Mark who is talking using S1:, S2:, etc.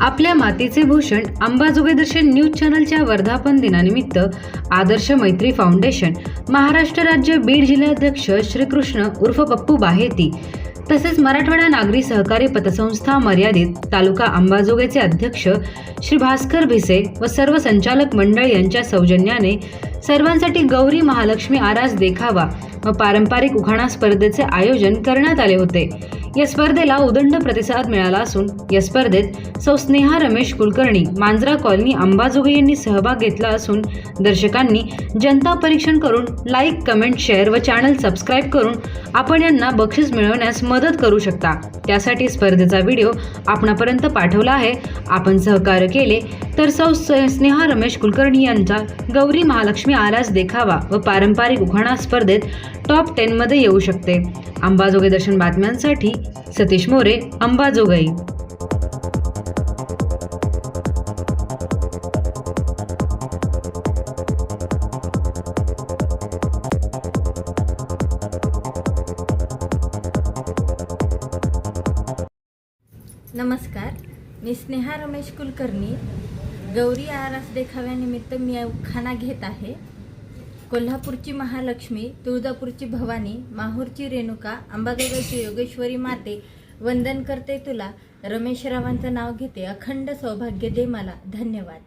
S1: आपल्या मातीचे भूषण अंबाजोगाई दर्शन न्यूज चॅनलच्या वर्धापन दिनानिमित्त आदर्श मैत्री फाउंडेशन महाराष्ट्र राज्य बीड जिल्हाध्यक्ष श्रीकृष्ण उर्फ पप्पू बाहेती तसेच मराठवाडा नागरी सहकारी पतसंस्था मर्यादित तालुका अंबाजोगाईचे अध्यक्ष श्री भास्कर भिसे व सर्व संचालक मंडळ यांच्या सौजन्याने सर्वांसाठी गौरी महालक्ष्मी आरास देखावा व पारंपरिक उखाणा स्पर्धेचे आयोजन करण्यात आले होते. या स्पर्धेला उदंड प्रतिसाद मिळाला असून या स्पर्धेत सौ स्नेहा रमेश कुलकर्णी मांजरा कॉलनी अंबाजोगाई यांनी सहभाग घेतला असून दर्शकांनी जनता परीक्षण करून लाईक कमेंट शेअर व चॅनल सबस्क्राईब करून आपण यांना बक्षीस मिळवण्यास मदत करू शकता. त्यासाठी स्पर्धेचा व्हिडिओ आपणापर्यंत पाठवला आहे. आपण सहकार्य केले तर सौ स्नेहा रमेश कुलकर्णी यांचा गौरी महालक्ष्मी आरास देखावा व पारंपरिक उखाणा स्पर्धेत टॉप टेनमध्ये येऊ शकते. अंबाजोगाई दर्शन बातम्यांसाठी सतीश मोरे अंबाजोगाई.
S2: नमस्कार मी स्नेहा रमेश कुलकर्णी गौरी आरास देखाव्यानिमित्त मी खाना घेत आहे. कोल्हापूरची महालक्ष्मी तुळजापूरची भवानी माहूरची रेणुका अंबाजोगाईची योगेश्वरी माते वंदन करते तुला. रमेश रावांचं नाव घेते अखंड सौभाग्य दे मला. धन्यवाद.